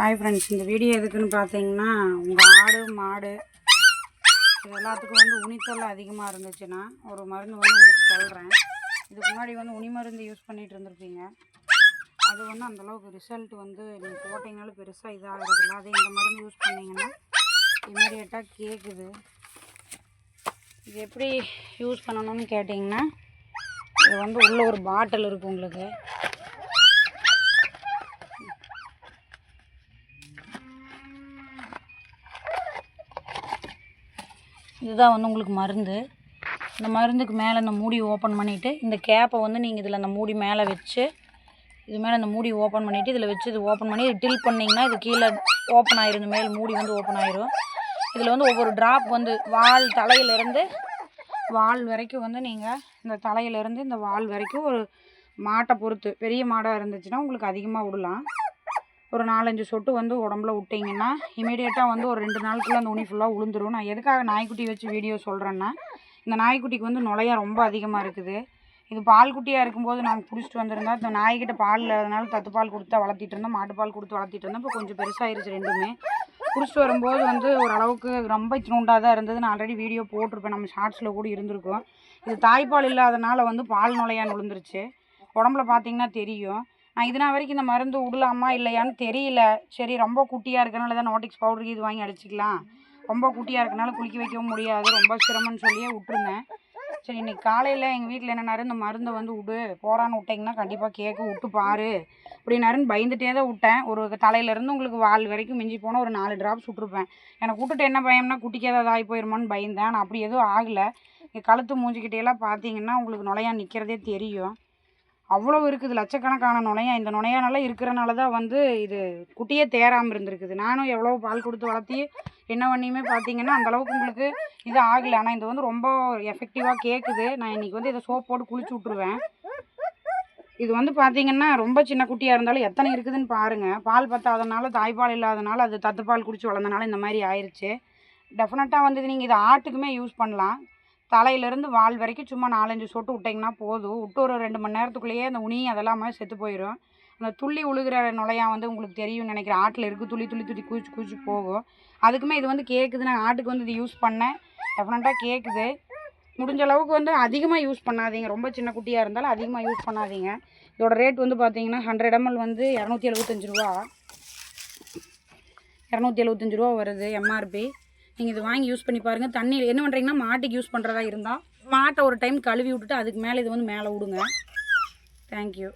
Hi friends இந்த video எதுக்குன்னு பார்த்தீங்கன்னா உங்கள் ஆடு மாடு இது எல்லாத்துக்கும் வந்து உனித்தொல்லை அதிகமாக இருந்துச்சுன்னா ஒரு மருந்து வந்து உங்களுக்கு சொல்கிறேன் இதுக்கு முன்னாடி வந்து உனி மருந்து யூஸ் பண்ணிகிட்டு இருந்திருப்பீங்க. அது வந்து அந்தளவுக்கு ரிசல்ட் வந்து நீங்கள் போட்டிங்கனாலும் பெருசாக இதாகிறதில்ல அதே இந்த மருந்து யூஸ் பண்ணிங்கன்னா இமீடியட்டாக கேட்குது இது எப்படி யூஸ் பண்ணணும்னு கேட்டிங்கன்னா இது வந்து உள்ள ஒரு பாட்டில் இருக்குது உங்களுக்கு. இதுதான் வந்து உங்களுக்கு மருந்து. இந்த மருந்துக்கு மேலே இந்த மூடி ஓப்பன் பண்ணிவிட்டு இந்த கேப்பை வந்து நீங்கள் இதில் அந்த மூடி மேலே வச்சு இது மேலே அந்த மூடி ஓப்பன் பண்ணிவிட்டு இதில் வச்சு இது ஓப்பன் பண்ணி இது டில் பண்ணிங்கன்னா இது கீழே ஓப்பன் ஆயிரும். இந்த மேல் மூடி வந்து ஓப்பன் ஆயிரும். இதில் வந்து ஒவ்வொரு ட்ராப் வந்து வால் தலையிலேருந்து வால் வரைக்கும் வந்து நீங்கள் இந்த தலையிலேருந்து இந்த வால் வரைக்கும் ஒரு மாட்டை பொறுத்து பெரிய மாடாக இருந்துச்சுன்னா உங்களுக்கு அதிகமாக விடலாம். ஒரு நாலஞ்சு சொட்டு வந்து உடம்புல விட்டிங்கன்னா இமீடியட்டாக வந்து ஒரு ரெண்டு நாளுக்குள்ளே அந்த உனி ஃபுல்லாக உளுந்துடும் நான் எதுக்காக நாய்க்குட்டி வச்சு வீடியோ சொல்கிறேன்னா இந்த நாய்க்குட்டிக்கு வந்து நுழையா ரொம்ப அதிகமாக இருக்குது. இது பால் குட்டியாக இருக்கும்போது நாங்கள் பிடிச்சிட்டு வந்திருந்தோம் இந்த நாய்கிட்ட பால் இல்லாதனால தத்து பால் கொடுத்து வளர்த்திட்டு இருந்தோம் மாட்டுப்பால் கொடுத்து வளர்த்திட்டு இருந்தோம் இப்போ கொஞ்சம் பெருசாகிருச்சு ரெண்டுமே. பிடிச்சிட்டு வரும்போது வந்து ஓரளவுக்கு ரொம்ப இத்தினூண்டாக தான் இருந்தது. நான் ஆல்ரெடி வீடியோ போட்டிருப்பேன். நம்ம ஷார்ட்ஸில் கூட இருந்திருக்கோம். இது தாய்ப்பால் இல்லாதனால வந்து பால் நுழையான்னு விழுந்துருச்சு. உடம்புல பார்த்தீங்கன்னா தெரியும். நான் இதுனா வரைக்கும் இந்த மருந்து விடலாமா இல்லையான்னு தெரியல. சரி ரொம்ப குட்டியாக இருக்கனால தான் நோட்டிக்ஸ் பவுடருக்கு இது வாங்கி அடிச்சிக்கலாம். ரொம்ப குட்டியாக இருக்கனால குளிக்க வைக்கவும் முடியாது. ரொம்ப சிரமம்னு சொல்லியே விட்டுருந்தேன். சரி இன்னைக்கு காலையில் எங்கள் வீட்டில் என்னன்னாரு இந்த மருந்தை வந்து விடு போறான்னு விட்டிங்கன்னா கண்டிப்பாக கேட்க விட்டு பாரு. அப்படின்னாருன்னு பயந்துட்டே தான் விட்டேன். ஒரு தலையிலேருந்து உங்களுக்கு வால் வரைக்கும் மிஞ்சி போனால் ஒரு நாலு ட்ராப்ஸ் விட்ருப்பேன் எனக்கு விட்டுட்டு என்ன பயம்னா குட்டிக்கு ஏதாவது ஆகி போயிருமான்னு பயந்தேன். ஆனால் அப்படி எதுவும் ஆகலை. இங்கே கழுத்து மூஞ்சிக்கிட்டேலாம் பார்த்தீங்கன்னா உங்களுக்கு நுழையா நிற்கிறதே தெரியும். அவ்வளோ இருக்குது லட்சக்கணக்கான நுணையா. இந்த நுணையானெல்லாம் இருக்கிறனால தான் வந்து இது குட்டியே தேராமல் இருந்திருக்குது. நானும் எவ்வளோ பால் கொடுத்து வளர்த்தி என்ன பண்ணியுமே பார்த்தீங்கன்னா அந்தளவுக்கு உங்களுக்கு இது ஆகலை. ஆனால் இது வந்து ரொம்ப எஃபெக்டிவாக கேட்குது நான் இன்றைக்கி வந்து இதை சோப் போட்டு குளிச்சு விட்ருவேன் இது வந்து பார்த்தீங்கன்னா ரொம்ப சின்ன குட்டியாக இருந்தாலும் எத்தனை இருக்குதுன்னு பாருங்கள் பால் பத்தாதனால தாய்ப்பால் இல்லாதனால அது தத்துப்பால் குடிச்சு வளர்ந்தனால இந்த மாதிரி ஆயிடுச்சு டெஃபினட்டாக வந்து நீங்கள் இதை ஆட்டுக்குமே யூஸ் பண்ணலாம். தலையிலேருந்து வால் வரைக்கும் சும்மா நாலஞ்சு சொட்டு விட்டிங்கன்னா போதும். விட்டு ஒரு ரெண்டு மணி நேரத்துக்குள்ளேயே அந்த உனி அதெல்லாமே செத்து போயிடும் அந்த துள்ளி உழுகிற நுழையா வந்து உங்களுக்கு தெரியும் நினைக்கிறேன். ஆட்டில் இருக்குது துளி துளி துள்ளி குதிச்சு குதிச்சு போகும். அதுக்குமே இது வந்து கேட்குது நான் ஆட்டுக்கு வந்து இது யூஸ் பண்ணேன். டெஃபினட்டாக கேட்குது முடிஞ்ச அளவுக்கு வந்து அதிகமாக யூஸ் பண்ணாதீங்க. ரொம்ப சின்ன குட்டியாக இருந்தாலும் அதிகமாக யூஸ் பண்ணாதீங்க. இதோட ரேட் வந்து பார்த்தீங்கன்னா ஹண்ட்ரட் எம்எல் வந்து இரநூத்தி எழுபத்தஞ்சு ரூபா. இரநூத்தி எழுபத்தஞ்சு ரூபா வருது எம்ஆர்பி நீங்கள் இது வாங்கி யூஸ் பண்ணி பாருங்கள் தண்ணி என்ன பண்ணுறீங்கன்னா மாட்டுக்கு யூஸ் பண்ணுறதா இருந்தால் மாட்டை ஒரு டைம் கழுவி விட்டுட்டு அதுக்கு மேலே இது வந்து மேலே விடுங்க. தேங்க்யூ